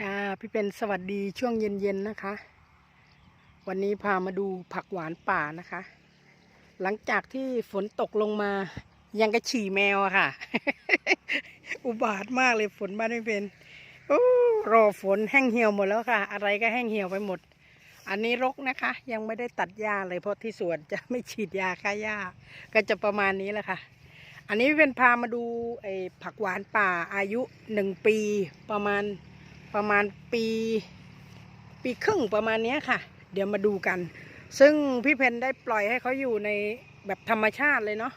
ค่ะพี่เป็นสวัสดีช่วงเย็นๆนะคะ วันนี้พามาดูผักหวานป่านะคะ หลังจากที่ฝนตกลงมายังกระฉี่แมวอะค่ะ อุบาทมากเลยฝนบ้านไม่เป็นโอ้รอฝนแห้งเหี่ยวหมดแล้วค่ะ อะไรก็แห้งเหี่ยวไปหมด อันนี้รกนะคะ ยังไม่ได้ตัดหญ้าเลยเพราะที่สวนจะไม่ฉีดยาฆ่าหญ้า ก็จะประมาณนี้แหละค่ะอันนี้เป็นพามาดูไอ้ผักหวานป่าอายุหนึ่งปีประมาณ ประมาณปีปีครึ่งประมาณนี้ค่ะ เดี๋ยวมาดูกัน ซึ่งพี่เพนได้ปล่อยให้เขาอยู่ในแบบธรรมชาติเลยเนาะ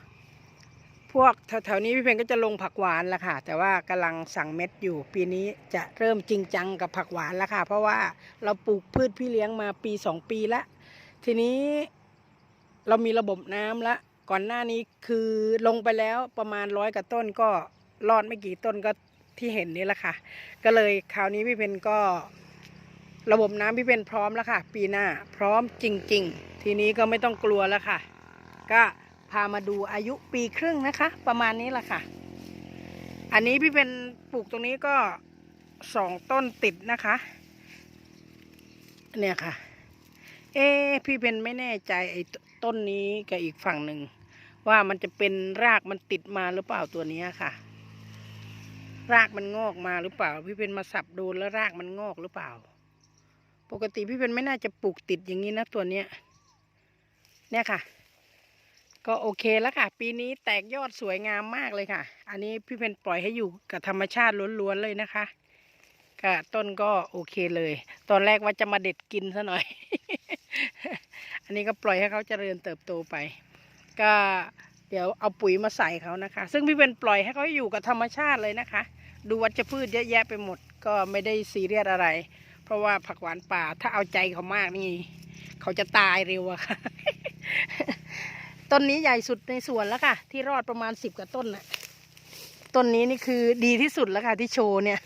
พวกแถวๆนี้พี่เพนก็จะลงผักหวานแล้วค่ะ แต่ว่ากำลังสั่งเม็ดอยู่ ปีนี้จะเริ่มจริงจังกับผักหวานแล้วค่ะ เพราะว่าเราปลูกพืชพี่เลี้ยงมาปีสองปีล้วทีนี้เรามีระบบน้ำละก่อนหน้านี้คือลงไปแล้วประมาณร้อยกว่าต้นก็รอดไม่กี่ต้นก็ ที่เห็นนี่แหละค่ะ ก็เลยคราวนี้พี่เพนก็ระบบน้ำพี่เพนพร้อมแล้วค่ะ ปีหน้าพร้อมจริง ๆ ทีนี้ก็ไม่ต้องกลัวแล้วค่ะ ก็พามาดูอายุปีครึ่งนะคะ ประมาณนี้แหละค่ะ อันนี้พี่เป็นปลูกตรงนี้ก็สองต้นติดนะคะ เนี่ยค่ะ เอ๊พี่เป็นไม่แน่ใจไอ้ต้นนี้กับอีกฝั่งหนึ่งว่ามันจะเป็นรากมันติดมาหรือเปล่าตัวนี้ค่ะ รากมันงอกมาหรือเปล่า พี่เป็นมาสับโดนแล้วรากมันงอกหรือเปล่า ปกติพี่เป็นไม่น่าจะปลูกติดอย่างนี้นะตัวเนี้ย เนี่ยค่ะ ก็โอเคแล้วค่ะ ปีนี้แตกยอดสวยงามมากเลยค่ะ อันนี้พี่เป็นปล่อยให้อยู่กับธรรมชาติล้วนๆเลยนะคะก็ต้นก็โอเคเลย ตอนแรกว่าจะมาเด็ดกินซะหน่อย อันนี้ก็ปล่อยให้เขาเจริญเติบโตไป ก็เดี๋ยวเอาปุ๋ยมาใส่เขานะคะ ซึ่งพี่เป็นปล่อยให้เขาอยู่กับธรรมชาติเลยนะคะ ดูวัชพืชเยอะแยะไปหมด ก็ไม่ได้ซีเรียสอะไร เพราะว่าผักหวานป่าถ้าเอาใจเขามากนี่ เขาจะตายเร็วอะค่ะต้นนี้ใหญ่สุดในสวนแล้วค่ะ ที่รอดประมาณสิบกว่าต้นน่ะต้นนี้นี่คือดีที่สุดแล้วค่ะ ที่โชว์เนี่ย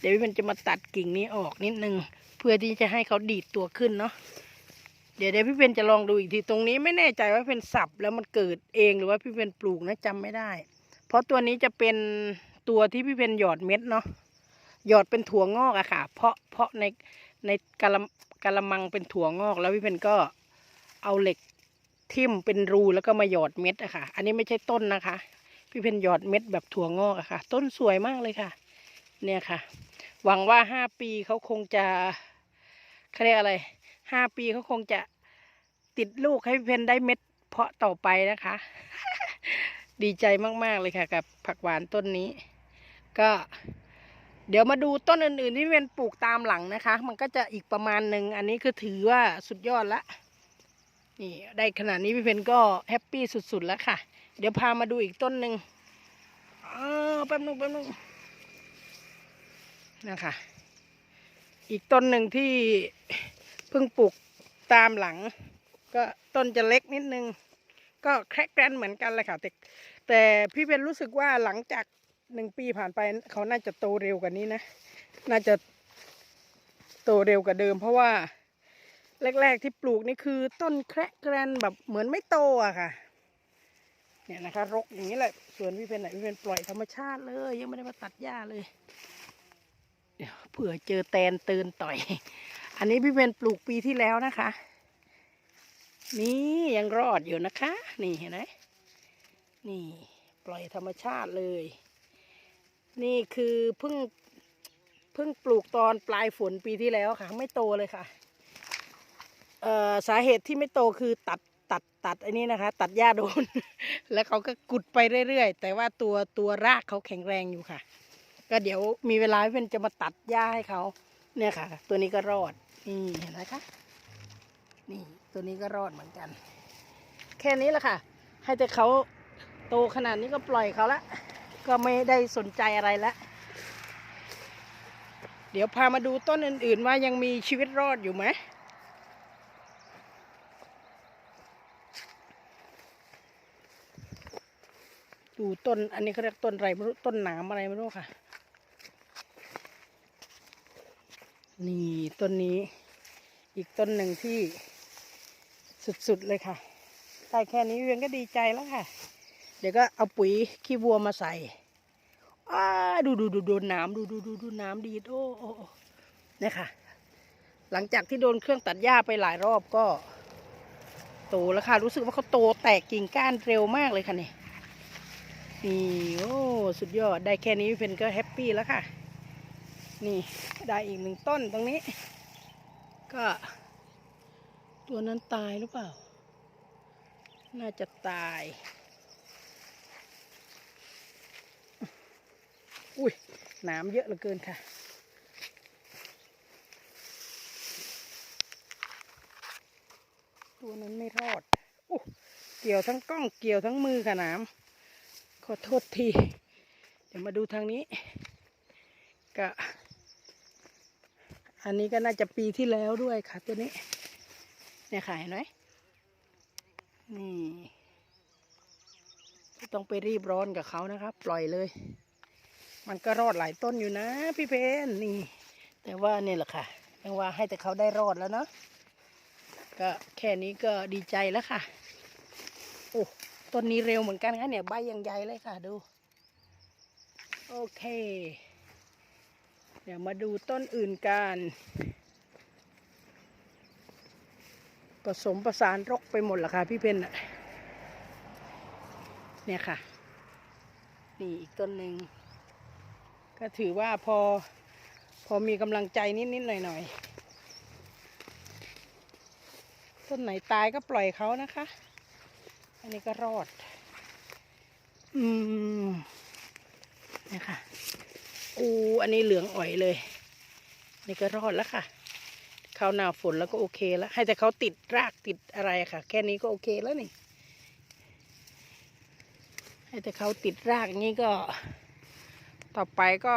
เดี๋ยวพี่เป็นจะมาตัดกิ่งนี้ออกนิดนึง เพื่อที่จะให้เขาดีดตัวขึ้นเนาะเดี๋ยวเดี๋ยวพี่เป็นจะลองดูอีกทีตรงนี้ไม่แน่ใจว่าเป็นสับแล้วมันเกิดเองหรือว่าพี่เป็นปลูกนะจำไม่ได้ เพราะตัวนี้จะเป็น ตัวที่พี่เป็นหยอดเม็ดเนาะหยอดเป็นถั่วงอกอะค่ะ เพราะเพราะในในกะละกะละมังเป็นถั่วงอก แล้วพี่เพนก็เอาเหล็กทิ่มเป็นรูแล้วก็มาหยอดเม็ดอะค่ะ อันนี้ไม่ใช่ต้นนะคะ พี่เพนหยอดเม็ดแบบถั่วงอกอะค่ะ ต้นสวยมากเลยค่ะ เนี่ยค่ะ หวังว่าห้าปีเขาคงจะเขาเรียกอะไรห้าปีเขาคงจะติดลูกให้พี่เพนได้เม็ดเพาะต่อไปนะคะ ดีใจมากๆเลยค่ะ กับผักหวานต้นนี้ ก็เดี๋ยวมาดูต้นอื่นๆที่เป็นปลูกตามหลังนะคะ มันก็จะอีกประมาณหนึ่งอันนี้คือถือว่าสุดยอดละนี่ได้ขนาดนี้พี่เพนก็แฮปปี้สุดๆแล้วค่ะ เดี๋ยวพามาดูอีกต้นหนึ่งเอ้าวแป๊บนึงแป๊บนึงนะคะ อีกต้นหนึ่งที่เพิ่งปลูกตามหลัง ก็ต้นจะเล็กนิดนึง ก็แครกแกรนเหมือนกันเลยค่ะแต่แต่พี่เพนรู้สึกว่าหลังจาก หนึ่งปีผ่านไปเขาน่าจะโตเร็วกว่านี้นะ น่าจะโตเร็วกว่าเดิม เพราะว่าแรก ๆ ที่ปลูกนี่คือต้นแคระแกรนแบบเหมือนไม่โตอะค่ะ เนี่ยนะคะ รกอย่างนี้แหละส่วนพี่เพนไหนพี่เพนปล่อยธรรมชาติเลย ยังไม่ได้มาตัดหญ้าเลย เดี๋ยวเผื่อเจอแตนเตือนต่อย อันนี้พี่เพนปลูกปีที่แล้วนะคะ นี่ยังรอดอยู่นะคะ นี่เห็นไหมนี่ ปล่อยธรรมชาติเลย นี่คือเพิ่งเพิ่งปลูกตอนปลายฝนปีที่แล้วค่ะ ไม่โตเลยค่ะเอ่อสาเหตุที่ไม่โตคือตัดตัดตัดไอ้นี้นะคะ ตัดหญ้าโดน แล้วเขาก็กุดไปเรื่อยๆ แต่ว่าตัวตัวรากเขาแข็งแรงอยู่ค่ะ ก็เดี๋ยวมีเวลาเพื่อนจะมาตัดหญ้าให้เขาเนี่ยค่ะ ตัวนี้ก็รอดนี่เห็นไหมคะนี่ตัวนี้ก็รอดเหมือนกัน แค่นี้แหละค่ะ ให้แต่เขาโตขนาดนี้ก็ปล่อยเขาละ ก็ไม่ได้สนใจอะไรแล้วเดี๋ยวพามาดูต้นอื่นๆว่ายังมีชีวิตรอดอยู่ไหมดูต้น อันนี้เขาเรียกต้นอะไรไม่รู้ ต้นหนามอะไรไม่รู้ค่ะ นี่ต้นนี้ อีกต้นหนึ่งที่สุดๆเลยค่ะ ได้แค่นี้เวียนก็ดีใจแล้วค่ะ เดี๋ยวก็เอาปุ๋ยขี้วัวมาใส่อ้าดูดูดูโดนน้ำดูดูดูดูน้ำดีดโอ้โอ้นี่ค่ะ หลังจากที่โดนเครื่องตัดหญ้าไปหลายรอบก็ โตแล้วค่ะ รู้สึกว่าเขาโตแตกกิ่งก้านเร็วมากเลยค่ะนี่นี่โอ้สุดยอดได้แค่นี้พี่เพนก็แฮปปี้แล้วค่ะ นี่ได้อีกหนึ่งต้นตรงนี้ ก็ ตัวนั้นตายหรือเปล่า น่าจะตาย อุ้ยนามเยอะเหลือเกินค่ะ ตัวนั้นไม่รอดอู้เกี่ยวทั้งกล้องเกี่ยวทั้งมือค่ะนามขอโทษที เดี๋ยวมาดูทางนี้ก็อันนี้ก็น่าจะปีที่แล้วด้วยค่ะ ตัวนี้ เนี่ยค่ะเห็นไหมนี่ไม่ต้องไปรีบร้อนกับเขานะครับ ปล่อยเลย มันก็รอดหลายต้นอยู่นะ พี่เพนนี่ แต่ว่าเนี่ยแหละค่ะยังว่าให้แต่เขาได้รอดแล้วเนาะก็แค่นี้ก็ดีใจแล้วค่ะ โอ้ต้นนี้เร็วเหมือนกันค่ะเนี่ยใบยังใหญ่เลยค่ะดู โอเค เดี๋ยวมาดูต้นอื่นกันผสมประสานรกไปหมดละค่ะพี่เพนน่ะเนี่ยค่ะ นี่อีกต้นหนึ่ง ก็ถือว่าพอพอมีกำลังใจนิดๆหน่อยๆ ต้นไหนตายก็ปล่อยเขานะคะ อันนี้ก็รอด อืมนี่ค่ะอูอันนี้เหลืองอ่อยเลย นี่ก็รอดแล้วค่ะเข้าหน้าฝนแล้วก็โอเคแล้ว ให้แต่เขาติดรากติดอะไรค่ะ แค่นี้ก็โอเคแล้วนี่ ให้แต่เขาติดรากนี้ก็ ต่อไปก็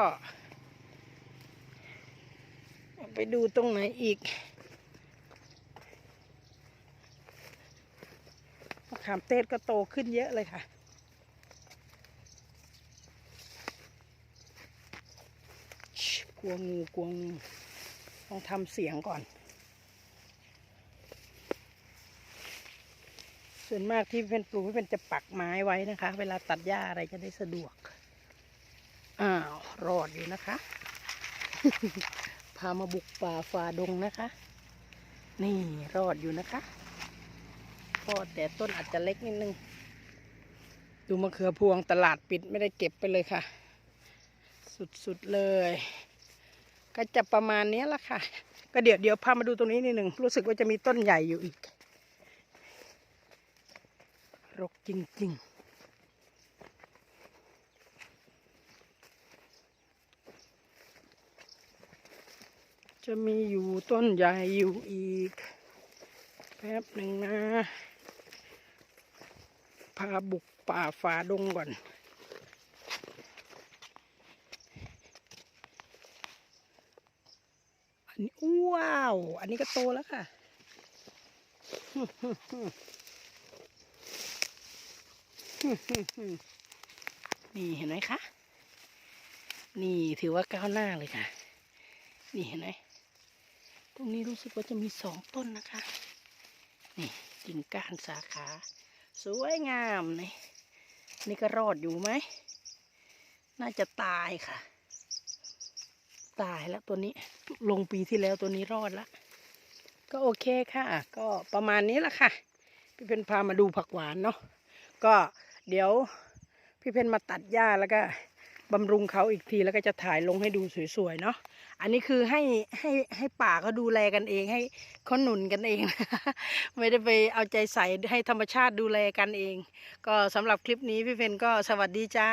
ไปดูตรงไหนอีกมะขามเทศก็โตขึ้นเยอะเลยค่ะ กลัวงูกลัวงูต้องทำเสียงก่อน ส่วนมากที่เป็นปลูกเป็นจะปักไม้ไว้นะคะ เวลาตัดหญ้าอะไรจะได้สะดวก อ้าวรอดอยู่นะคะ พามาบุกป่าฝ่าดงนะคะ นี่รอดอยู่นะคะรอแต่ต้นอาจจะเล็กนิดนึง ดูมะเขือพวงตลาดปิดไม่ได้เก็บไปเลยค่ะ สุดๆเลย ก็จะประมาณนี้ละค่ะ ก็เดี๋ยวเดี๋ยวพามาดูตรงนี้นิดหนึ่งรู้สึกว่าจะมีต้นใหญ่อยู่อีก รกจริง ๆ จะมีอยู่ต้นใหญ่อยู่อีก แป๊บหนึ่งนะ พาบุกป่าฝ่าดงก่อน อันนี้ว้าว อันนี้ก็โตแล้วค่ะนี่เห็นไหมคะ นี่ถือว่าก้าวหน้าเลยค่ะ นี่เห็นไหม รงนี้รู้สึกว่าจะมีสองต้นนะคะ นี่กิ่งก้านสาขา สวยงามนี่นี่ก็รอดอยู่ไหม น่าจะตายค่ะ ตายแล้วตัวนี้ลงปีที่แล้วตัวนี้รอดละก็โอเคค่ะ ก็ประมาณนี้ละค่ะ พี่เพนพามาดูผักหวานเนาะก็เดี๋ยวพี่เพนมาตัดหญ้าแล้วก็ บำรุงเขาอีกทีแล้วก็จะถ่ายลงให้ดูสวยๆเนาะ อันนี้คือให้ให้ให้ป่าเขาดูแลกันเองให้เขาหนุนกันเอง ไม่ได้ไปเอาใจใส่ให้ธรรมชาติดูแลกันเอง ก็สำหรับคลิปนี้พี่เพนก็สวัสดีจ้า